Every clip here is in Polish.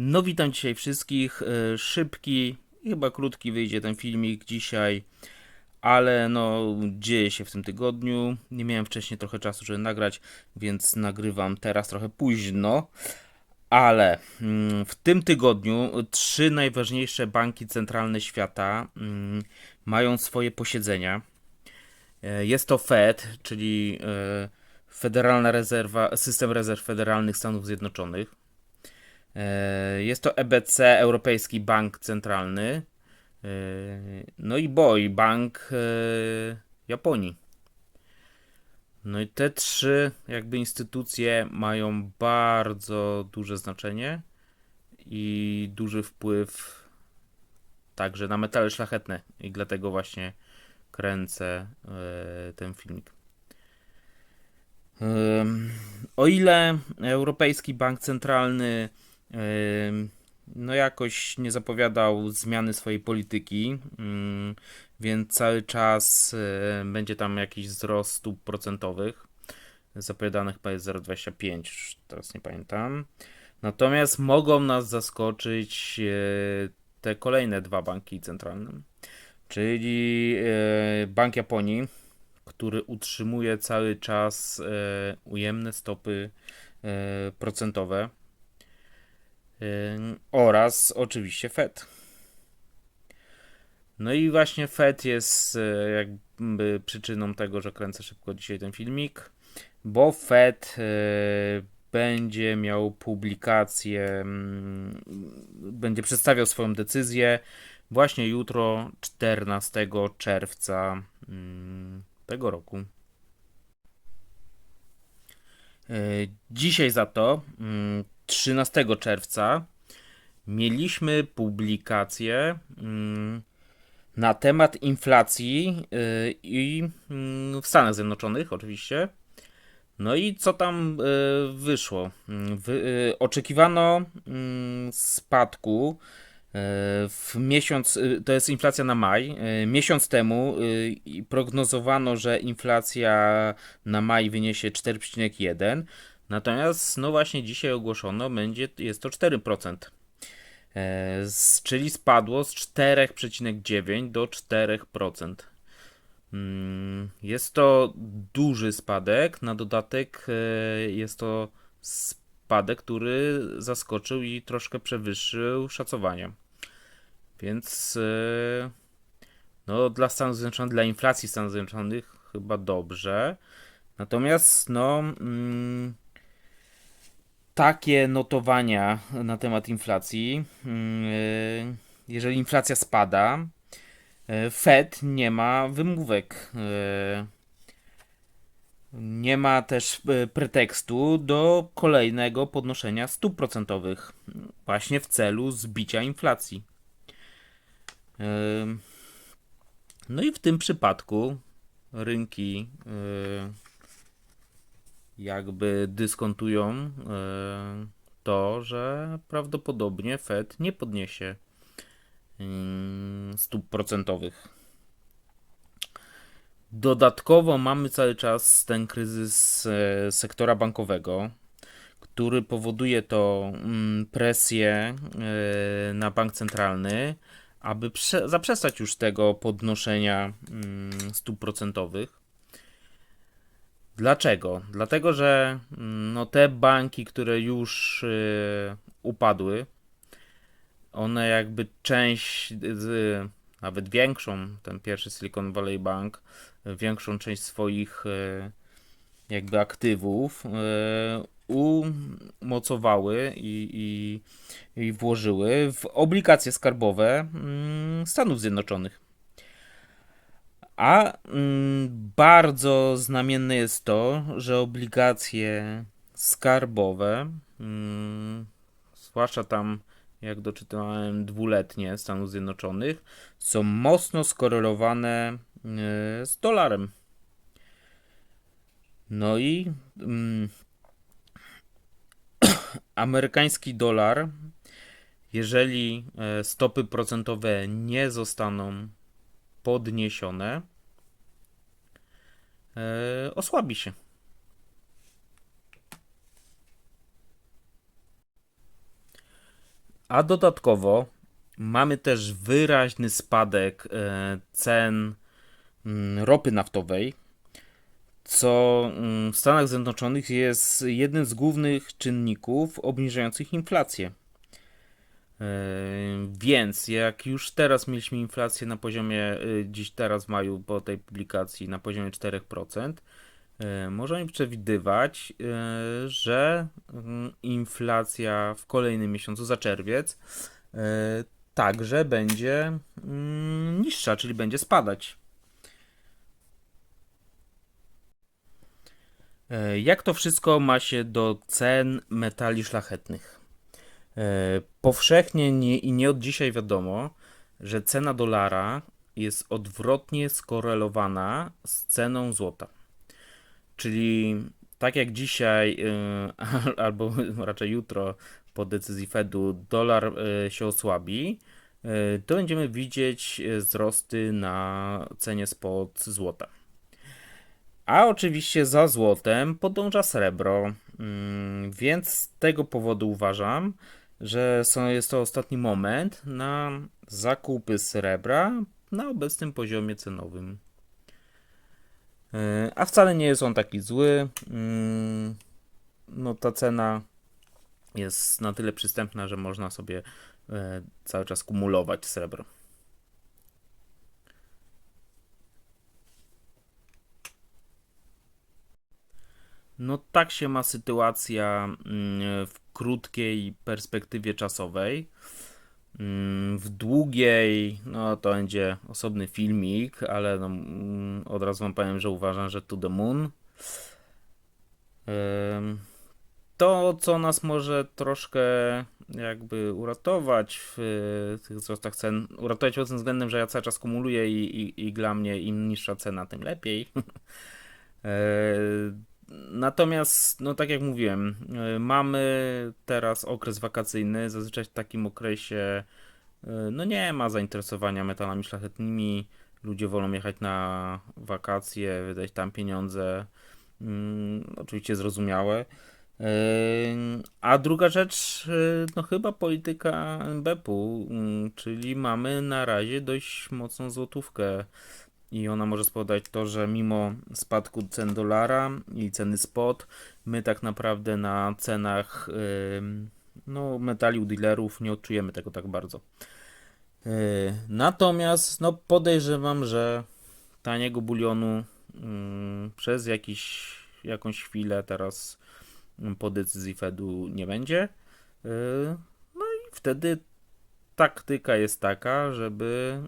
No witam dzisiaj wszystkich. E, Szybki chyba krótki wyjdzie ten filmik dzisiaj, ale no dzieje się w tym tygodniu. Nie miałem wcześniej trochę czasu, żeby nagrać, więc nagrywam teraz trochę późno. Ale mm, w tym tygodniu trzy najważniejsze banki centralne świata mm, mają swoje posiedzenia. E, Jest to Fed, czyli e, Federalna Rezerwa, System Rezerw Federalnych Stanów Zjednoczonych. E, Jest to EBC, Europejski Bank Centralny. E, No i BOI, Bank e, Japonii. No i te trzy jakby instytucje mają bardzo duże znaczenie i duży wpływ także na metale szlachetne i dlatego właśnie kręcę ten filmik. O ile Europejski Bank Centralny no jakoś nie zapowiadał zmiany swojej polityki, ym, więc cały czas będzie tam jakiś wzrost stóp procentowych. Zapowiadanych jest 0,25, już teraz nie pamiętam. Natomiast mogą nas zaskoczyć y, te kolejne dwa banki centralne, czyli y, Bank Japonii, który utrzymuje cały czas e, ujemne stopy e, procentowe e, oraz oczywiście Fed. No i właśnie Fed jest e, jakby przyczyną tego, że kręcę szybko dzisiaj ten filmik, bo Fed e, będzie miał publikację, mm, będzie przedstawiał swoją decyzję właśnie jutro, 14 czerwca mm, tego roku. E, Dzisiaj za to, mm, 13 czerwca, mieliśmy publikację mm, na temat inflacji y, i mm, w Stanach Zjednoczonych, oczywiście. No i co tam y, wyszło? Mm, y, oczekiwano spadku w miesiąc, to jest inflacja na maj. Miesiąc temu prognozowano, że inflacja na maj wyniesie 4,1. Natomiast no właśnie dzisiaj ogłoszono, będzie jest to 4%. E, z, czyli spadło z 4,9 do 4%. Mm, Jest to duży spadek. Na dodatek e, jest to spadek, który zaskoczył i troszkę przewyższył szacowania. Więc e, no, dla Stanów Zjednoczonych, dla inflacji Stanów Zjednoczonych chyba dobrze. Natomiast no. Mm, takie notowania na temat inflacji. mm, Jeżeli inflacja spada, e, Fed nie ma wymówek. e, Nie ma też e, pretekstu do kolejnego podnoszenia stóp procentowych, właśnie w celu zbicia inflacji. E, No i w tym przypadku rynki e, jakby dyskontują e, to, że prawdopodobnie Fed nie podniesie mm, stóp procentowych. Dodatkowo mamy cały czas ten kryzys e, sektora bankowego, który powoduje to mm, presję e, na bank centralny, aby prze- zaprzestać już tego podnoszenia mm, stóp procentowych. Dlaczego? Dlatego, że mm, no, te banki, które już y, upadły, one jakby część, z, nawet większą, ten pierwszy Silicon Valley Bank, większą część swoich y, jakby aktywów y, umocowały i, i, i włożyły w obligacje skarbowe mm, Stanów Zjednoczonych. A mm, bardzo znamienne jest to, że obligacje skarbowe, mm, zwłaszcza tam, jak doczytałem, dwuletnie Stanów Zjednoczonych, są mocno skorelowane e, z dolarem. No i mm, amerykański dolar, jeżeli e, stopy procentowe nie zostaną podniesione, e, osłabi się. A dodatkowo mamy też wyraźny spadek e, cen mm, ropy naftowej, co mm, w Stanach Zjednoczonych jest jednym z głównych czynników obniżających inflację. E, Więc jak już teraz mieliśmy inflację na poziomie, y, dziś teraz w maju po tej publikacji na poziomie 4%, e, możemy przewidywać, że inflacja w kolejnym miesiącu za czerwiec także będzie niższa, czyli będzie spadać. Jak to wszystko ma się do cen metali szlachetnych? E, Powszechnie nie, i nie od dzisiaj wiadomo, że cena dolara jest odwrotnie skorelowana z ceną złota. Czyli tak jak dzisiaj, y, albo raczej jutro po decyzji Fedu, dolar y, się osłabi, to będziemy widzieć wzrosty na cenie spot złota. A oczywiście za złotem podąża srebro, mm, więc z tego powodu uważam, że jest to ostatni moment na zakupy srebra na obecnym poziomie cenowym. Yy, A wcale nie jest on taki zły. Mm, No ta cena jest na tyle przystępna, że można sobie e, cały czas kumulować srebro. No tak się ma sytuacja mm, w krótkiej perspektywie czasowej. Mm, W długiej, no to będzie osobny filmik, ale no, mm, od razu wam powiem, że uważam, że to the moon. To, co nas może troszkę jakby uratować w tych wzrostach cen, uratować pod tym względem, że ja cały czas kumuluję i, i, i dla mnie im niższa cena, tym lepiej. Natomiast, no tak jak mówiłem, y, mamy teraz okres wakacyjny. Zazwyczaj w takim okresie y, no nie ma zainteresowania metalami szlachetnymi. Ludzie wolą jechać na wakacje, wydać tam pieniądze. Mm, oczywiście zrozumiałe. Yy, A druga rzecz, no chyba polityka NBP-u, mm, czyli mamy na razie dość mocną złotówkę i ona może spowodować to, że mimo spadku cen dolara i ceny spot, my tak naprawdę na cenach no, metali u dealerów nie odczujemy tego tak bardzo. Yy, Natomiast no, podejrzewam, że taniego bulionu przez jakiś, jakąś chwilę teraz po decyzji Fedu nie będzie. Yy, No i wtedy taktyka jest taka, żeby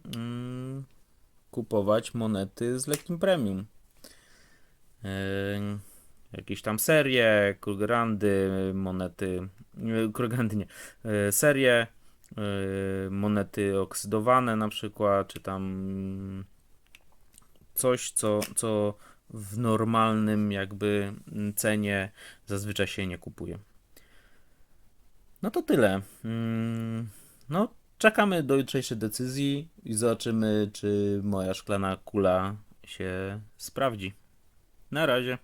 kupować monety z lekkim premium. Yy, jakieś tam serie, Krugerandy, monety, nie, Krugerandy nie, yy, serie, yy, monety oksydowane na przykład, czy tam coś, co, co w normalnym jakby cenie zazwyczaj się nie kupuje. No to tyle. Mm, No, czekamy do jutrzejszej decyzji i zobaczymy, czy moja szklana kula się sprawdzi. Na razie.